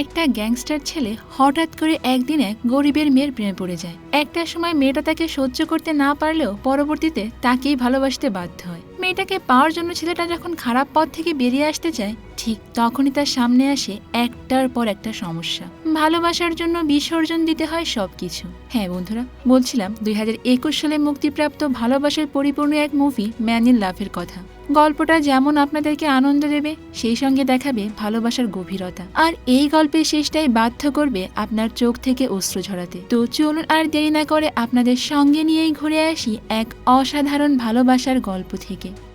একটা গ্যাংস্টার ছেলে হঠাৎ করে একদিন এক গরিবের মেয়ের প্রেমে পড়ে যায়। একটা সময় মেয়েটা তাকে সহ্য করতে না পারলেও পরবর্তীতে তাকেই ভালোবাসতে বাধ্য হয়। মেয়েটাকে পাওয়ার জন্য ছেলেটা যখন খারাপ পথ থেকে বেরিয়ে আসতে চায়, ঠিক তখনই তার সামনে আসে একটার পর একটা সমস্যা। ভালোবাসার জন্য বিসর্জন দিতে হয় সবকিছু। হ্যাঁ বন্ধুরা, বলছিলাম দুই হাজার একুশ সালে মুক্তিপ্রাপ্ত ভালোবাসার পরিপূর্ণ এক মুভি ম্যান ইন লাভের কথা। গল্পটা যেমন আপনাদেরকে আনন্দ দেবে, সেই সঙ্গে দেখাবে ভালোবাসার গভীরতা। আর এই গল্পের শেষটাই বাধ্য করবে আপনার চোখ থেকে অস্ত্র ঝরাতে। তো চলুন আর দেরি না করে আপনাদের সঙ্গে নিয়েই ঘুরে আসি এক অসাধারণ ভালোবাসার গল্প থেকে।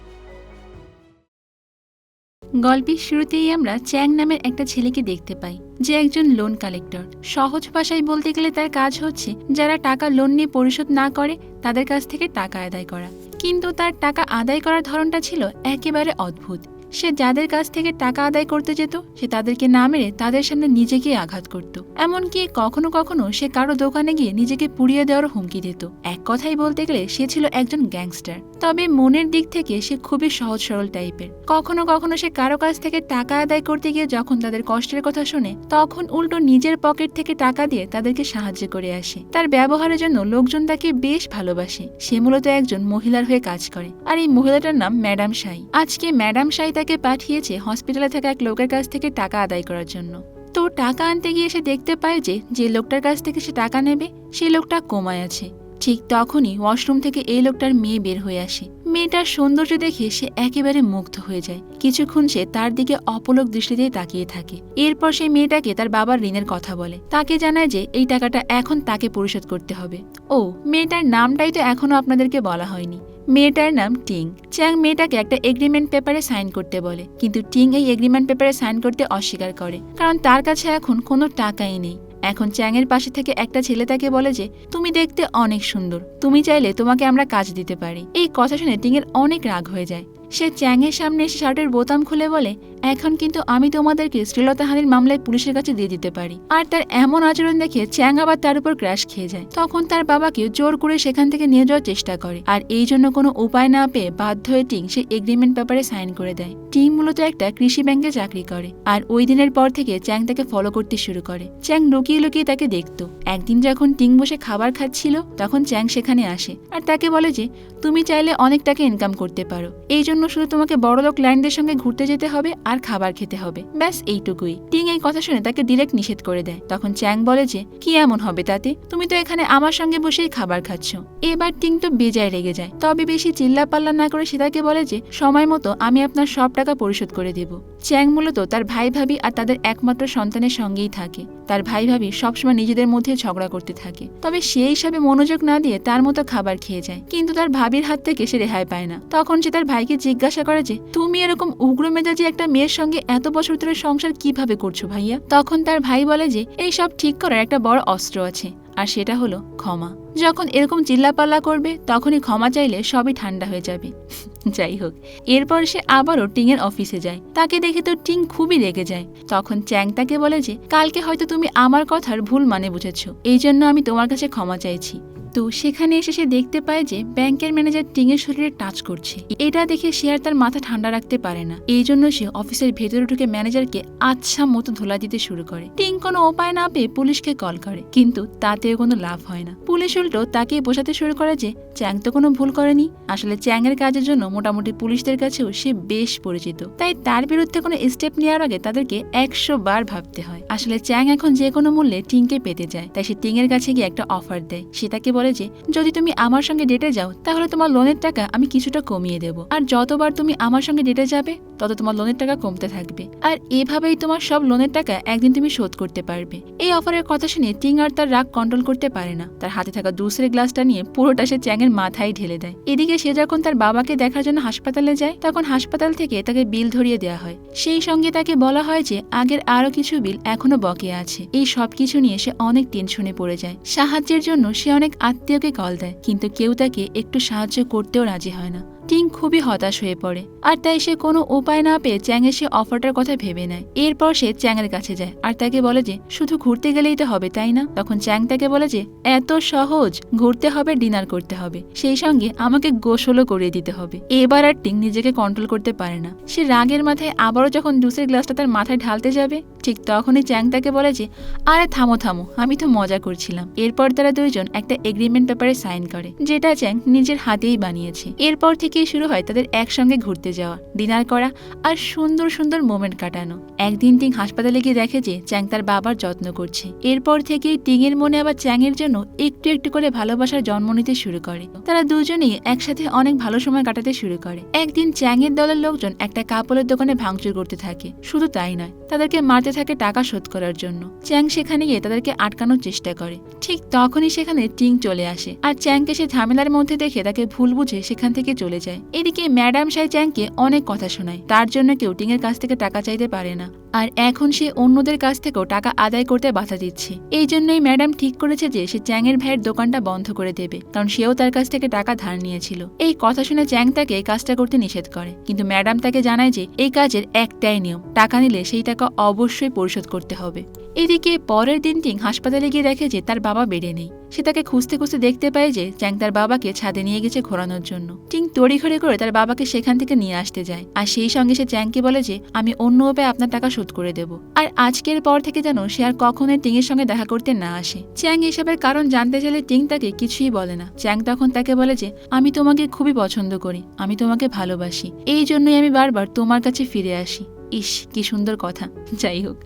গল্পের শুরুতেই আমরা চ্যাং নামের একটা ছেলেকে দেখতে পাই, যে একজন লোন কালেক্টর সহজ ভাষায় বলতে গেলে তার কাজ হচ্ছে যারা টাকা লোন নিয়ে পরিশোধ না করে, তাদের কাছ থেকে টাকা আদায় করা। কিন্তু তার টাকা আদায় করার ধরনটা ছিল একেবারে অদ্ভুত। সে যাদের কাছ থেকে টাকা আদায় করতে যেত, সে তাদেরকে না মেরে তাদের সামনে নিজেকে আঘাত করত। এমনকি কখনো কখনো সে কারও দোকানে গিয়ে নিজেকে পুড়িয়ে দেওয়ার হুমকি দিত। এক কথাই বলতে গেলে সে ছিল একজন গ্যাংস্টার। তবে মনের দিক থেকে সে খুবই সহজ সরল টাইপের। কখনো কখনো সে কারও কাছ থেকে টাকা আদায় করতে গিয়ে যখন তাদের কষ্টের কথা শুনে, তখন উল্টো নিজের পকেট থেকে টাকা দিয়ে তাদেরকে সাহায্য করে আসে। তার ব্যবহারের জন্য লোকজন তাকে বেশ ভালোবাসে। সে মূলত একজন মহিলার হয়ে কাজ করে। আর এই মহিলাটার নাম ম্যাডাম সাই আজকে ম্যাডাম সাই তাকে পাঠিয়েছে হসপিটালে থাকা এক লোকের কাছ থেকে টাকা আদায় করার জন্য। তো টাকা আনতে গিয়ে সে দেখতে পায় যে যে লোকটার কাছ থেকে সে টাকা নেবে সেই লোকটা কোমায় আছে। ঠিক তখনই ওয়াশরুম থেকে এই লোকটার মেয়ে বের হয়ে আসে। মেয়েটার সৌন্দর্য দেখে সে একেবারে মুগ্ধ হয়ে যায়। কিছুক্ষণ সে তার দিকে অপলক দৃষ্টিতে তাকিয়ে থাকে। এরপর সেই মেয়েটাকে তার বাবার ঋণের কথা বলে। তাকে জানায় যে, এই টাকাটা এখন তাকে পরিশোধ করতে হবে। ও, মেয়েটার নামটাই তো এখনও আপনাদেরকে বলা হয়নি। মেয়েটার নাম টিং। চ্যাং মেয়েটাকে একটা এগ্রিমেন্ট পেপারে সাইন করতে বলে। কিন্তু টিং এই এগ্রিমেন্ট পেপারে সাইন করতে অস্বীকার করে। কারণ তার কাছে এখন কোনো টাকাই নেই। এখন চ্যাংয়ের পাশে থেকে একটা ছেলে তাকে বলে যে, তুমি দেখতে অনেক সুন্দর। তুমি চাইলে তোমাকে আমরা কাজ দিতে পারি। এই কথা শুনে টিংয়ের অনেক রাগ হয়ে যায়। সে চ্যাংয়ের সামনে এসে শার্টের বোতাম খুলে বলে এখন কিন্তু আমি তোমাদেরকে শ্লীলতাহানির মামলায় পুলিশের কাছে দিয়ে দিতে পারি। আর তার এমন আচরণ দেখে চ্যাং আবার তার উপর ক্র্যাশ খেয়ে যায়। তখন তার বাবাকে জোর করে সেখান থেকে নিয়ে যাওয়ার চেষ্টা করে। আর এই জন্য কোনো উপায় না পেয়ে বাধ্য হয়ে টিং সে এগ্রিমেন্ট পেপারে সাইন করে দেয়। টিং মূলত একটা কৃষি ব্যাংকে চাকরি করে। আর ওই দিনের পর থেকে চ্যাং তাকে ফলো করতে শুরু করে। চ্যাং লুকিয়ে লুকিয়ে তাকে দেখতো। একদিন যখন টিং বসে খাবার খাচ্ছিল, তখন চ্যাং সেখানে আসে। আর তাকে বলে যে, তুমি চাইলে অনেক টাকা ইনকাম করতে পারো। এই জন্য শুধু তোমাকে বড়লোক ক্লায়েন্টদের সঙ্গে ঘুরতে যেতে হবে আর খাবার খেতে হবে। ব্যাস, এইটুকুই। টিং এই কথা শুনে তাকে ডিরেক্ট নিষেধ করে দেয়। তখন চ্যাং বলে যে, কি এমন হবে তাতে? তুমি তো এখানে আমার সঙ্গে বসেই খাবার খাচ্ছ। এবার টিং তো বেজায় রেগে যায়। তবে বেশি চিল্লা পাল্লা না করে সে তাকে বলে যে, সময় মতো আমি আপনার সব টাকা পরিশোধ করে দেব। চ্যাং মূলত তার ভাই ভাবি আর তাদের একমাত্র সন্তানের সঙ্গেই থাকে। তার ভাই ভাবি সবসময় নিজেদের মধ্যে ঝগড়া করতে থাকে। তবে সেই হিসাবে মনোযোগ না দিয়ে তার মতো খাবার খেয়ে যায়। কিন্তু তার ভাবির হাত থেকে সে রেহাই পায় না। তখন সে তার ভাইকে জিজ্ঞাসা করে যে, তুমি এরকম উগ্র মেজাজি একটা মেয়ের সঙ্গে এত বছর ধরে সংসার কীভাবে করছ ভাইয়া? তখন তার ভাই বলে যে, এই সব ঠিক করার একটা বড় অস্ত্র আছে। আর সেটা হলো ক্ষমা। যখন এরকম চিল্লাপাল্লা করবে, তখনই ক্ষমা চাইলে সবই ঠান্ডা হয়ে যাবে। যাই হোক, এরপর সে আবারও টিংয়ের অফিসে যায়। তাকে দেখে তো টিং খুবই রেগে যায়। তখন চ্যাং তাকে বলে যে, কালকে হয়তো তুমি আমার কথার ভুল মানে বুঝেছ। এই জন্য আমি তোমার কাছে ক্ষমা চাইছি। তো সেখানে এসে সে দেখতে পায় যে ব্যাংকের ম্যানেজার টিংয়ের শরীরে টাচ করছে। এটা দেখে সে আর তার মাথা ঠান্ডা রাখতে পারে না। এই জন্য সে অফিসের ভেতরে ঢুকে ম্যানেজারকে আচ্ছা মতো ধোলা দিতে শুরু করে। টিং কোনো উপায় না পেয়ে পুলিশকে কল করে, কিন্তু তাতেও কোনো লাভ হয় না। পুলিশ উল্টো তাকে বোঝাতে শুরু করে যে চ্যাং তো কোনো ভুল করেনি। আসলে চ্যাংয়ের কাজের জন্য মোটামুটি পুলিশদের কাছেও সে বেশ পরিচিত। তাই তার বিরুদ্ধে কোনো স্টেপ নেওয়ার আগে তাদেরকে একশো বার ভাবতে হয়। আসলে চ্যাং এখন যে কোনো মূল্যে টিংকে পেতে যায়, তাই সে টিংয়ের কাছে গিয়ে একটা অফার দেয়। সে তাকে বলে যে, যদি তুমি আমার সঙ্গে ডেটে যাও, তাহলে তোমার লোনের টাকা আমি কিছুটা কমিয়ে দেবো। আর যতবার তুমি আমার সঙ্গে ডেটে যাবে তত তোমার লোনের টাকা কমতে থাকবে। আর এভাবেই তোমার সব লোনের টাকা একদিন তুমি শোধ করতে পারবে। এই অফারের কথা শুনে টিং আর তার রাগ কন্ট্রোল করতে পারে না। তার হাতে থাকা দুসরে গ্লাসটা নিয়ে পুরোটা সে চ্যাংয়ের মাথায় ঢেলে দেয়। এদিকে সে যখন তার বাবাকে দেখার জন্য হাসপাতালে যায়, তখন হাসপাতাল থেকে তাকে বিল ধরিয়ে দেওয়া হয়। সেই সঙ্গে তাকে বলা হয় যে, আগের আরও কিছু বিল এখনও বকে আছে। এই সব কিছু নিয়ে সে অনেক টেনশনে পড়ে যায়। সাহায্যের জন্য সে অনেক আত্মীয়কে কল দেয়, কিন্তু কেউ তাকে একটু সাহায্য করতেও রাজি হয় না। টিং খুবই হতাশ হয়ে পড়ে, আর তাই সে কোনো উপায় না পেয়ে চ্যাংয়ের সে অফারটার কথা ভেবে নেয়। এরপর সে চ্যাংয়ের কাছে যায়, আর তাকে বলে যে, শুধু ঘুরতে গেলেই তো হবে, তাই না? তখন চ্যাং তাকে বলে যে, এত সহজ, ঘুরতে হবে, ডিনার করতে হবে। সেই সঙ্গে আমাকে গোসলও করিয়ে দিতে হবে। এবার আর টিং নিজেকে কন্ট্রোল করতে পারে না। সে রাগের মাথায় আবারও যখন জুসের গ্লাসটা তার মাথায় ঢালতে যাবে ঠিক তখনই চ্যাং তাকে বলে যে, আরে থামো থামো, আমি তো মজা করছিলাম। এরপর তারা দুইজন একটা এগ্রিমেন্ট পেপারে সাইন করে, যেটা চ্যাং নিজের হাতেই বানিয়েছে। এরপর থেকেই শুরু হয় তাদের একসঙ্গে ঘুরতে যাওয়া ডিনার করা আর সুন্দর সুন্দর মোমেন্ট কাটানো। একদিন টিং হাসপাতালে গিয়ে দেখে যে চ্যাং তার বাবার যত্ন করছে। এরপর থেকেই টিং এর মনে আবার চ্যাং এর জন্য একটু একটু করে ভালোবাসার জন্ম নিতে শুরু করে। তারা দুজনেই একসাথে অনেক ভালো সময় কাটাতে শুরু করে। একদিন চ্যাং এর দলের লোকজন একটা কাপড়ের দোকানে ভাঙচুর করতে থাকে। শুধু তাই নয়, তাদেরকে মারতে থাকে টাকা শোধ করার জন্য। চ্যাং সেখানে গিয়ে তাদেরকে আটকানোর চেষ্টা করে। ঠিক তখনই সেখানে টিং চলে আসে আর চ্যাংকে সে ঝামেলার মধ্যে দেখে তাকে ভুল বুঝে সেখান থেকে চলে যায়। এদিকে ম্যাডাম সাই চ্যাংকে অনেক কথা শোনায়। তার জন্য কেউ টিং এর কাছ থেকে টাকা চাইতে পারে না। আর এখন সে অন্যদের কাছ থেকেও টাকা আদায় করতে বাধা দিচ্ছে। এই জন্যই ম্যাডাম ঠিক করেছে যে সে চ্যাংয়ের ভাইয়ের দোকানটা বন্ধ করে দেবে, কারণ সেও তার কাছ থেকে টাকা ধার নিয়েছিল। এই কথা শুনে চ্যাং তাকে এই কাজটা করতে নিষেধ করে, কিন্তু ম্যাডাম তাকে জানায় যে এই কাজের একটাই নিয়ম, টাকা নিলে সেই টাকা অবশ্যই পরিশোধ করতে হবে। এদিকে পরের দিন টিং হাসপাতালে গিয়ে দেখে যে তার বাবা বেড়ে নেই। সে তাকে খুঁজতে খুঁজতে দেখতে পায় যে চ্যাং তার বাবাকে ছাদে নিয়ে গেছে ঘোরানোর জন্য। টিং তড়িঘড়ি করে তার বাবাকে সেখান থেকে নিয়ে আসতে যায়। আর সেই সঙ্গে সে চ্যাংকে বলে যে, আমি অন্য উপায়ে আপনার টাকা শোধ করে দেব। আর আজকের পর থেকে যেন সে আর কখনোই টিং এর সঙ্গে দেখা করতে না আসে। চ্যাং এসবের কারণ জানতে চাইলে টিং তাকে কিছুই বলে না। চ্যাং তখন তাকে বলে যে, আমি তোমাকে খুবই পছন্দ করি। আমি তোমাকে ভালোবাসি। এই জন্যই আমি বারবার তোমার কাছে ফিরে আসি। ইস, কি সুন্দর কথা। যাই হোক,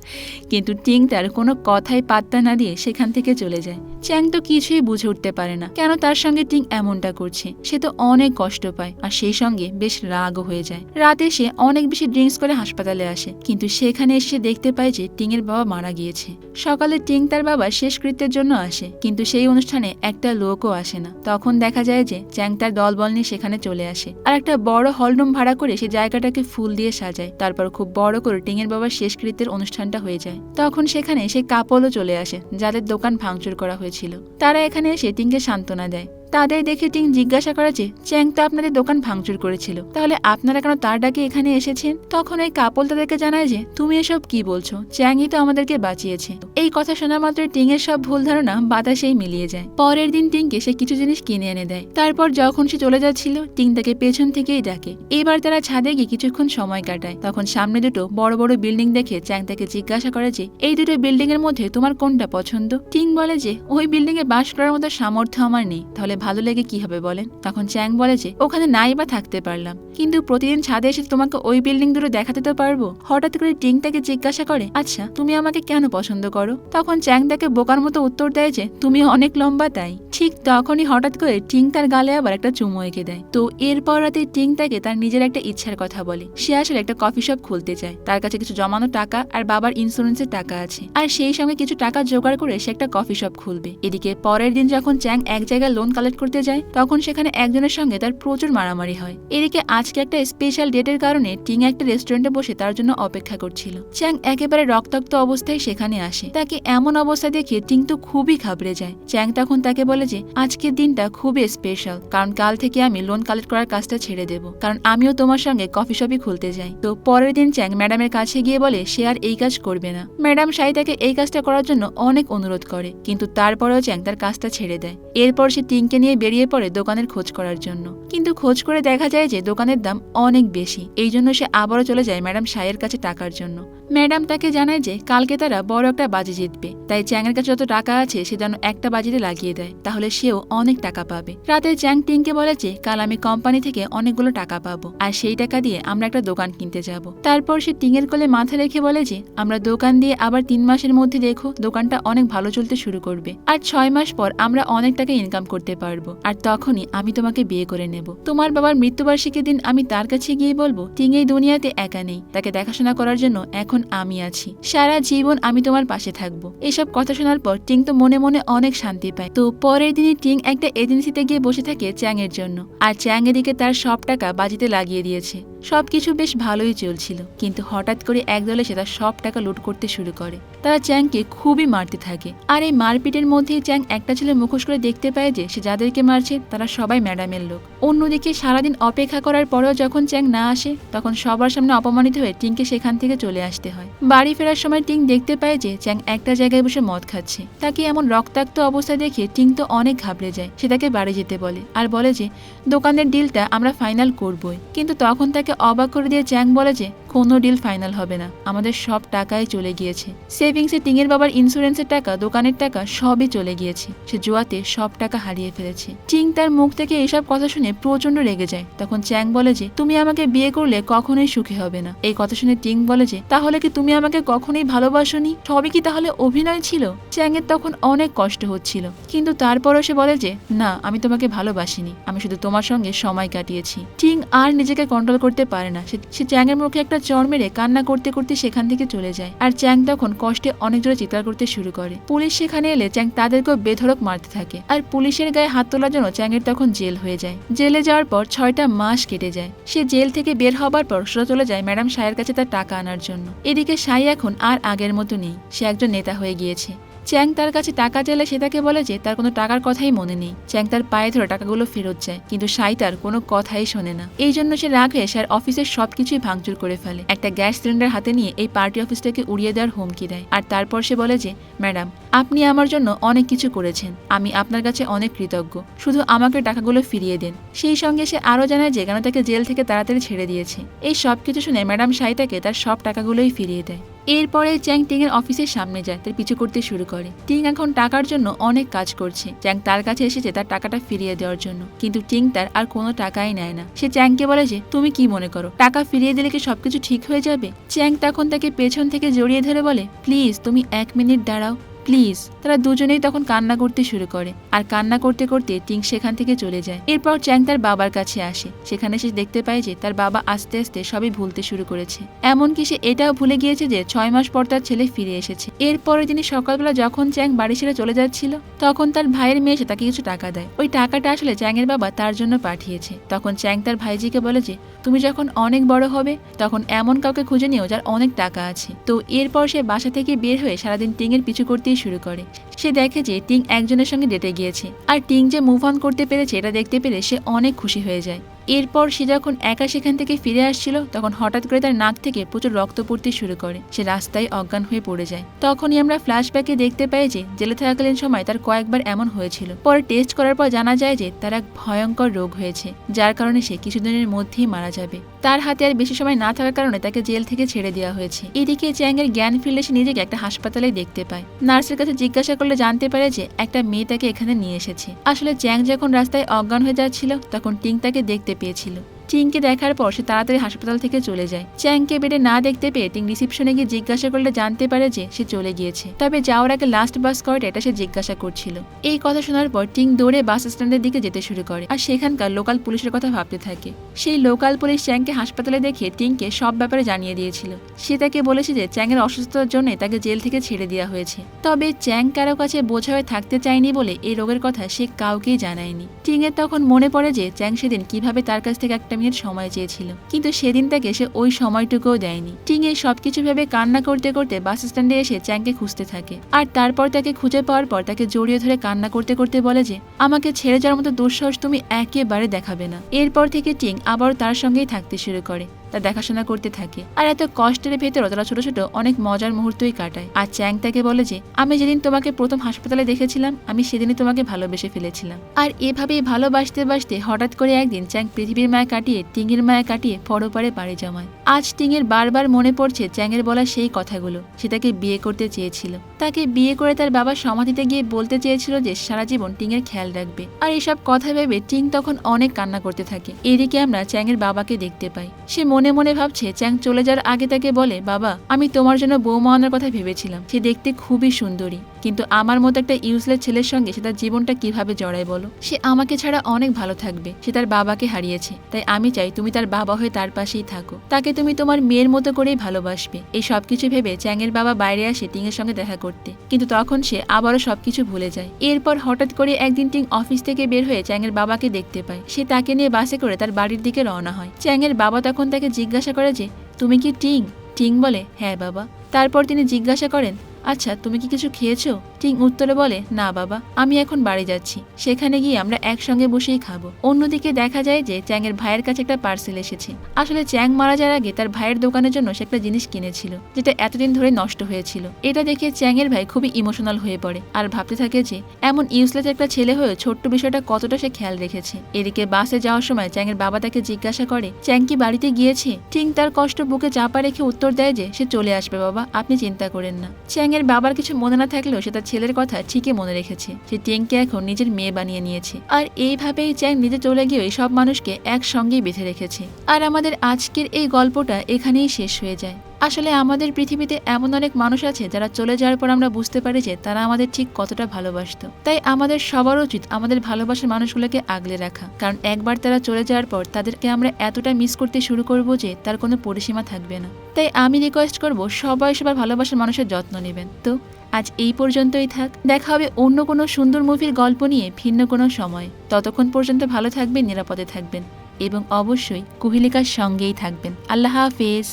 কিন্তু টিং তার কোনো কথাই পাত্তা না দিয়ে সেখান থেকে চলে যায়। চ্যাং তো কিছুই বুঝে উঠতে পারে না। কেন তার সঙ্গে টিং এমনটা করছে? সে তো অনেক কষ্ট পায়, আর সেই সঙ্গে বেশ রাগও হয়ে যায়। রাতে সে অনেক বেশি ড্রিঙ্কস করে হাসপাতালে আসে, কিন্তু সেখানে এসে দেখতে পায় যে টিং এর বাবা মারা গিয়েছে। সকালে টিং তার বাবা শেষকৃত্যের জন্য আসে, কিন্তু সেই অনুষ্ঠানে একটা লোকও আসে না। তখন দেখা যায় যে চ্যাং তার দলবল নিয়ে সেখানে চলে আসে, আর একটা বড় হলরুম ভাড়া করে সে জায়গাটাকে ফুল দিয়ে সাজায়। তারপর খুব বড় করে টিং এর বাবার শেষকৃত্যের অনুষ্ঠানটা হয়ে যায়। তখন সেখানে সেই কাপলও চলে আসে, যাদের দোকান ভাঙচুর করা হয়েছিল। তারা এখানে সেটিংকে সান্ত্বনা দেয়। তাদের দেখে টিং জিজ্ঞাসা করে যে, চ্যাং তো আপনাদের দোকান ভাঙচুর করেছিল। তাহলে আপনারা কেন তার ডাকে এখানে এসেছেন? তখন ওই কাপল তাদেরকে জানায় যে, তুমি এসব কি বলছো? চ্যাংই তো আমাদেরকে বাঁচিয়েছে। এই কথা শোনা মাত্র টিং এর সব ভুল ধারণা বাতাসেই মিলিয়ে যায়। পরের দিন টিংকে সে কিছু জিনিস কিনে এনে দেয়। তারপর যখন সে চলে যাচ্ছিল, টিং তাকে পেছন থেকেই ডাকে। এবার তারা ছাদে গিয়ে কিছুক্ষণ সময় কাটায়। তখন সামনে দুটো বড় বড় বিল্ডিং দেখে চ্যাং তাকে জিজ্ঞাসা করে যে, এই দুটো বিল্ডিং এর মধ্যে তোমার কোনটা পছন্দ? টিং বলে যে, ওই বিল্ডিং এ বাস করার মতো সামর্থ্য আমার নেই। তাহলে ভালো লেগে কি হবে বলেন? তখন চ্যাং বলে যে, ওখানে নাই বা থাকতে পারলাম। কিন্তু প্রতিদিন ছাদে এসে তোমাকে ওই বিল্ডিং দুটো দেখাতে তো পারব? হঠাৎ করে টিং তাকে জিজ্ঞাসা করে আচ্ছা তুমি আমাকে কেন পছন্দ করো? তখন চ্যাং তাকে বোকার মতো উত্তর দেয় যে তুমি অনেক লম্বা তাই। ঠিক তখনই হঠাৎ করে টিং তার গালে আবার একটা চুমো এঁকে দেয়। তো এরপর রাতে টিং তাকে তার নিজের একটা ইচ্ছার কথা বলে। সে আসলে একটা কফি শপ খুলতে চায়। তার কাছে কিছু জমানো টাকা আর বাবার ইন্স্যুরেন্সের টাকা আছে। আর সেই সঙ্গে কিছু টাকা জোগাড় করে সে একটা কফি শপ খুলবে। এদিকে পরের দিন যখন চ্যাং এক জায়গায় লোন কালেক্ট করতে যায়, তখন সেখানে একজনের সঙ্গে তার প্রচুর মারামারি হয়। এদিকে আজকে একটা স্পেশাল ডেটের কারণে টিং একটা রেস্টুরেন্টে বসে তার জন্য অপেক্ষা করছিল। চ্যাং একেবারে রক্তাক্ত অবস্থায় সেখানে আসে। তাকে এমন অবস্থা দেখে টিং তো খুবই ঘাবড়ে যায়। চ্যাং তখন তাকে বলে যে, আজকের দিনটা খুবই স্পেশাল কারণ কাল থেকে আমি লোন কালেক্ট করার কাজটা ছেড়ে দেব, কারণ আমিও তোমার সঙ্গে কফি শপই খুলতে যাই। তো পরের দিন চ্যাং ম্যাডামের কাছে গিয়ে বলে, সে আর এই কাজ করবে না। ম্যাডাম সাই তাকে এই কাজটা করার জন্য অনেক অনুরোধ করে, কিন্তু তারপরেও চ্যাং তার কাজটা ছেড়ে দেয়। এরপর সে টিংকে নিয়ে বেরিয়ে পড়ে দোকানের খোঁজ করার জন্য। কিন্তু খোঁজ করে দেখা যায় যে দোকানের দাম অনেক বেশি। এই জন্য সে আবারও চলে যায় ম্যাডাম সাইয়ের কাছে টাকার জন্য। ম্যাডাম তাকে জানায় যে কালকে তারা বড় একটা বাজি জিতবে। তাই চ্যাংয়ের কাছে যত টাকা আছে সে যেন একটা বাজিতে লাগিয়ে দেয়। তাহলে সেও অনেক টাকা পাবে। রাতে চ্যাং টিংকে বলে যে, কাল আমি কোম্পানি থেকে অনেকগুলো টাকা পাবো। আর সেই টাকা দিয়ে আমরা একটা দোকান কিনতে যাব। তারপর সে টিংয়ের কোলে মাথা রেখে বলে যে, আমরা দোকান দিয়ে আবার তিন মাসের মধ্যে দেখো দোকানটা অনেক ভালো চলতে শুরু করবে। আর ছয় মাস পর আমরা অনেক টাকা ইনকাম করতে পারব। আর তখনই আমি তোমাকে বিয়ে করে নেব। তোমার বাবার মৃত্যুবার্ষিকীর দিন আমি তার কাছে গিয়ে বলব টিং এই দুনিয়াতে একা নেই। তাকে দেখাশোনা করার জন্য এখন আমি আছি। সারা জীবন আমি তোমার পাশে থাকব। এসব কথা শোনার পর টিং তো মনে মনে অনেক শান্তি পায়। তো পরের দিনই টিং একটা এজেন্সিতে গিয়ে বসে থাকে চ্যাং এর জন্য। আর চ্যাং এদিকে তার সব টাকা বাজিতে লাগিয়ে দিয়েছে। সবকিছু বেশ ভালোই চলছিল, কিন্তু হঠাৎ করে একদলে সে তার সব টাকা লুট করতে শুরু করে। তারা চ্যাংকে খুবই মারতে থাকে, আর এই মারপিটের মধ্যেই চ্যাং একটা ছেলে মুখোশ করে দেখতে পায় যে সে যাদেরকে মারছে তারা সবাই ম্যাডামের লোক। অন্যদিকে সারাদিন অপেক্ষা করার পরেও যখন চ্যাং না আসে, তখন সবার সামনে অপমানিত হয়ে টিংকে সেখান থেকে চলে আসতে হয়। বাড়ি ফেরার সময় টিং দেখতে পায় যে চ্যাং একটা জায়গায় বসে মদ খাচ্ছে। তাকে এমন রক্তাক্ত অবস্থা দেখে টিং তো অনেক ঘাবড়ে যায়, সে তাকে বাড়ি যেতে বলে, আর বলে যে, দোকানের ডিলটা আমরা ফাইনাল করবই। কিন্তু তখন তাকে চ্যাংকে অবাক করে দিয়ে চ্যাং বলে যে, কোনো ডিল ফাইনাল হবে না। আমাদের সব টাকাই চলে গিয়েছে। সেভিংসে টিংয়ের বাবার ইন্স্যুরেন্সের টাকা, দোকানের টাকা, সবই চলে গিয়েছে। সে জুয়াতে সব টাকা হারিয়ে ফেলেছে। টিং তার মুখ থেকে এসব কথা শুনে প্রচণ্ড রেগে যায়। তখন চ্যাং বলে যে, তুমি আমাকে বিয়ে করলে কখনোই সুখী হবে না। এই কথা শুনে টিং বলে যে, তাহলে কি তুমি আমাকে কখনোই ভালোবাসোনি? সবই কি তাহলে অভিনয় ছিল? চ্যাংয়ের তখন অনেক কষ্ট হচ্ছিল। কিন্তু তারপরও সে বলে যে, না, আমি তোমাকে ভালোবাসিনি। আমি শুধু তোমার সঙ্গে সময় কাটিয়েছি। টিং আর নিজেকে কন্ট্রোল করতে পারে না। সে- সে চ্যাংয়ের মুখে একটা চর মেরে কান্না করতে করতে সেখান থেকে চলে যায়। আর চ্যাং তখন কষ্টে অনেক জোরে চিৎকার করতে শুরু করে। পুলিশ সেখানে এলে চ্যাং তাদেরকেও বেধড়ক মারতে থাকে। আর পুলিশের গায়ে হাত তোলার জন্য চ্যাংয়ের তখন জেল হয়ে যায়। জেলে যাওয়ার পর ছয়টা মাস কেটে যায়। সে জেল থেকে বের হবার পর সোজা চলে যায় ম্যাডাম সায়ের কাছে তার টাকা আনার জন্য। এদিকে সাই এখন আর আগের মতো নেই। সে একজন নেতা হয়ে গিয়েছে। চ্যাং তার কাছে টাকা চাইলে সে তাকে বলে যে, তার কোনো টাকার কথাই মনে নেই। চ্যাং তার পায়ে ধরে টাকাগুলো ফেরত যায় কিন্তু সাই তার কোনো কথাই শোনে না। এই জন্য সে রাগ হয়ে স্যার অফিসের সবকিছুই ভাঙচুর করে ফেলে। একটা গ্যাস সিলিন্ডার হাতে নিয়ে এই পার্টি অফিসটাকে উড়িয়ে দেওয়ার হুমকি দেয়। আর তারপর সে বলে যে, ম্যাডাম, আপনি আমার জন্য অনেক কিছু করেছেন। আমি আপনার কাছে অনেক কৃতজ্ঞ। শুধু আমাকে টাকাগুলো ফিরিয়ে দেন। সেই সঙ্গে সে আরও জানায় যে কেন তাকে জেল থেকে তাড়াতাড়ি ছেড়ে দিয়েছে। এই সব কিছু শুনে ম্যাডাম সাই তাকে তার সব টাকাগুলোই ফিরিয়ে দেয়। এরপরে চ্যাং টিং এর অফিসের সামনে যায়, তার পিছু করতে শুরু করে। টিং এখন টাকার জন্য অনেক কাজ করছে। চ্যাং তার কাছে এসেছে তার টাকাটা ফিরিয়ে দেওয়ার জন্য। কিন্তু টিং তার আর কোনো টাকাই নেয় না। সে চ্যাংকে বলে যে, তুমি কি মনে করো? টাকা ফিরিয়ে দিলে কি সবকিছু ঠিক হয়ে যাবে? চ্যাং তখন তাকে পেছন থেকে জড়িয়ে ধরে বলে, প্লিজ, তুমি এক মিনিট দাঁড়াও। প্লিজ। তারা দুজনেই তখন কান্না করতে শুরু করে। আর কান্না করতে করতে টিং সেখান থেকে চলে যায়। এরপর চ্যাং তার বাবার কাছে আসে। সেখানে সে দেখতে পায় যে তার বাবা আস্তে আস্তে সবই ভুলতে শুরু করেছে। এমনকি সে এটাও ভুলে গিয়েছে যে ছয় মাস পর তার ছেলে ফিরে এসেছে। এরপরে তিনি সকালবেলা যখন চ্যাং বাড়ি ছেড়ে চলে যাচ্ছিল, তখন তার ভাইয়ের মেয়ে এসে তাকে কিছু টাকা দেয়। ওই টাকাটা আসলে চ্যাংয়ের বাবা তার জন্য পাঠিয়েছে। তখন চ্যাং তার ভাইজিকে বলে যে, তুমি যখন অনেক বড় হবে, তখন এমন কাউকে খুঁজে নিও যার অনেক টাকা আছে। তো এরপর সে বাসা থেকে বের হয়ে সারাদিন টিংয়ের পিছু করতেই শুরু করে। সে দেখে যে টিং একজনের সঙ্গে ডেটে গিয়েছে। আর টিং যে মুভ অন করতে পেরেছে, এটা দেখতে পেরে সে অনেক খুশি হয়ে যায়। এরপর সে যখন একা সেখান থেকে ফিরে আসছিল, তখন হঠাৎ করে তার নাক থেকে প্রচুর রক্ত পড়তে শুরু করে। সে রাস্তায় অজ্ঞান হয়ে পড়ে যায়। তখনই আমরা ফ্ল্যাশব্যাকে দেখতে পাই যে, জেলে থাকাকালীন সময় তার কয়েকবার এমন হয়েছিল। পরে টেস্ট করার পর জানা যায় যে, তার এক ভয়ঙ্কর রোগ হয়েছে, যার কারণে সে কিছুদিনের মধ্যেই মারা যাবে। তার হাতে আর বেশি সময় না থাকার কারণে তাকে জেল থেকে ছেড়ে দেওয়া হয়েছে। এদিকে চ্যাংয়ের জ্ঞান ফিরলে সে নিজেকে একটা হাসপাতালে দেখতে পায়। নার্সের কাছে জিজ্ঞাসা করলে জানতে পারে যে, একটা মেয়ে তাকে এখানে নিয়ে এসেছে। আসলে চ্যাং যখন রাস্তায় অজ্ঞান হয়ে যাচ্ছিল, তখন টিং তাকে দেখতে পেয়েছিল। টিংকে দেখার পর সে তাড়াতাড়ি হাসপাতাল থেকে চলে যায়। চ্যাংকে বেডে না দেখতে পেয়ে টিং রিসিপশনে গিয়ে জিজ্ঞাসা করলে জানতে পারে যে সে চলে গিয়েছে। তবে যাওয়ার আগে লাস্ট বাস কয়টা এটা সে জিজ্ঞাসা করছিল। এই কথা শোনার পর টিং দৌড়ে বাস স্ট্যান্ডের দিকে যেতে শুরু করে আর সেখানকার লোকাল পুলিশের কথা ভাবতে থাকে। সেই লোকাল পুলিশ চ্যাংকে হাসপাতালে দেখে টিংকে সব ব্যাপারে জানিয়ে দিয়েছিল। সে তাকে বলেছে যে চ্যাংয়ের অসুস্থতার জন্য তাকে জেল থেকে ছেড়ে দেওয়া হয়েছে। তবে চ্যাং কারও কাছে বোঝা হয়ে থাকতে চায়নি বলে এই রোগের কথা সে কাউকেই জানায়নি। টিংয়ের তখন মনে পড়ে যে চ্যাং সেদিন কীভাবে তার কাছ থেকে একটা মিনিট সময় চেয়েছিল কিন্তু সেদিন তাকে সে ওই সময়টুকুও দেয়নি। টিং এই সবকিছু ভেবে কান্না করতে করতে বাস স্ট্যান্ডে এসে চ্যাংকে খুঁজতে থাকে। আর তারপর তাকে খুঁজে পাওয়ার পর তাকে জড়িয়ে ধরে কান্না করতে করতে বলে যে, আমাকে ছেড়ে যাওয়ার মতো দুঃসাহস তুমি একেবারে দেখাবে না। এরপর থেকে টিং আবার তার সঙ্গেই থাকতে শুরু করে। তার দেখাশোনা করতে থাকে। আর এত কষ্টের ভেতরও তারা ছোট ছোট অনেক মজার মুহূর্তই কাটায়। আর চ্যাং তাকে বলে যে, আমি যেদিন তোমাকে প্রথম হাসপাতালে দেখেছিলাম, আমি সেদিনই তোমাকে ভালোবেসে ফেলেছিলাম। আর এভাবেই ভালোবাসতে বাসতে হঠাৎ করে একদিন চ্যাং পৃথিবীর মায়া কাটিয়ে টিঙের মায়া কাটিয়ে পরপারে পাড়ি জমায়। আজ টিঙের বারবার মনে পড়ছে চ্যাংয়ের বলা সেই কথাগুলো। সে তাকে বিয়ে করতে চেয়েছিল। তাকে বিয়ে করে তার বাবা সমাধিতে গিয়ে বলতে চেয়েছিল যে সারা জীবন টিঙের খেয়াল রাখবে। আর এসব কথা ভেবে টিং তখন অনেক কান্না করতে থাকে। এদিকে আমরা চ্যাংয়ের বাবাকে দেখতে পাই। সে মনে মনে ভাবছে চ্যাং চলে যাওয়ার আগে তাকে বলে, বাবা, আমি তোমার জন্য বৌমা আনার কথা ভেবেছিলাম। সে দেখতে খুবই সুন্দরী। কিন্তু আমার মতো একটা ইউজলেস ছেলের সঙ্গে সে তার জীবনটা কীভাবে জড়ায় বলো? সে আমাকে ছাড়া অনেক ভালো থাকবে। সে তার বাবাকে হারিয়েছে। তাই আমি চাই তুমি তার বাবা হয়ে তার পাশেই থাকো। তাকে তুমি তোমার মেয়ের মতো করেই ভালোবাসবে। এই সবকিছু ভেবে চ্যাংয়ের বাবা বাইরে আসে টিংয়ের সঙ্গে দেখা করতে। কিন্তু তখন সে আবারও সবকিছু ভুলে যায়। এরপর হঠাৎ করে একদিন টিং অফিস থেকে বের হয়ে চ্যাংয়ের বাবাকে দেখতে পায়। সে তাকে নিয়ে বাসে করে তার বাড়ির দিকে রওনা হয়। চ্যাংয়ের বাবা তখন তাকে জিজ্ঞাসা করে যে, তুমি কি টিং? টিং বলে হ্যাঁ বাবা। তারপর তিনি জিজ্ঞাসা করেন আচ্ছা তুমি কি কিছু খেয়েছো? টিং উত্তরে বলে, না বাবা, আমি এখন বাড়ি যাচ্ছি। সেখানে গিয়ে আমরা একসঙ্গে বসেই খাব। অন্যদিকে দেখা যায় যে চ্যাংয়ের ভাইয়ের কাছে একটা পার্সেল এসেছে। আসলে চ্যাং মারা যাওয়ার আগে তার ভাইয়ের দোকানের জন্য সে একটা জিনিস কিনেছিল, যেটা এতদিন ধরে নষ্ট হয়েছিল। এটা দেখে চ্যাংয়ের ভাই খুবই ইমোশনাল হয়ে পড়ে আর ভাবতে থাকে যে, এমন ইউজলেস একটা ছেলে হয়ে ছোট্ট বিষয়টা কতটা সে খেয়াল রেখেছে? এদিকে বাসে যাওয়ার সময় চ্যাংয়ের বাবা তাকে জিজ্ঞাসা করে, চ্যাং কি বাড়িতে গিয়েছে? টিং তার কষ্ট বুকে চাপা রেখে উত্তর দেয় যে, সে চলে আসবে বাবা, আপনি চিন্তা করেন না। চ্যাংয়ের বাবার কিছু মনে না থাকলেও সে তার ছেলের কথা ঠিকই মনে রেখেছে সে টিয়াংকে এখন নিজের মেয়ে বানিয়ে নিয়েছে। আর এইভাবেই চ্যাং নিজে চলে গিয়ে সব মানুষকে একসঙ্গেই বেঁধে রেখেছে। আর আমাদের আজকের এই গল্পটা এখানেই শেষ হয়ে যায়। আসলে আমাদের পৃথিবীতে এমন অনেক মানুষ আছে যারা চলে যাওয়ার পর আমরা বুঝতে পারি যে তারা আমাদের ঠিক কতটা ভালোবাসত। তাই আমাদের সবার উচিত আমাদের ভালোবাসার মানুষগুলোকে আগলে রাখা। কারণ একবার তারা চলে যাওয়ার পর তাদেরকে আমরা এতটা মিস করতে শুরু করব যে তার কোনো পরিসীমা থাকবে না। তাই আমি রিকোয়েস্ট করব সবাই সবার ভালোবাসার মানুষের যত্ন নেবেন। তো আজ এই পর্যন্তই থাক। দেখা হবে অন্য কোনো সুন্দর মুভির গল্প নিয়ে ভিন্ন কোনো সময়। ততক্ষণ পর্যন্ত ভালো থাকবেন, নিরাপদে থাকবেন এবং অবশ্যই কুহিলিকার সঙ্গেই থাকবেন। আল্লাহ হাফেজ।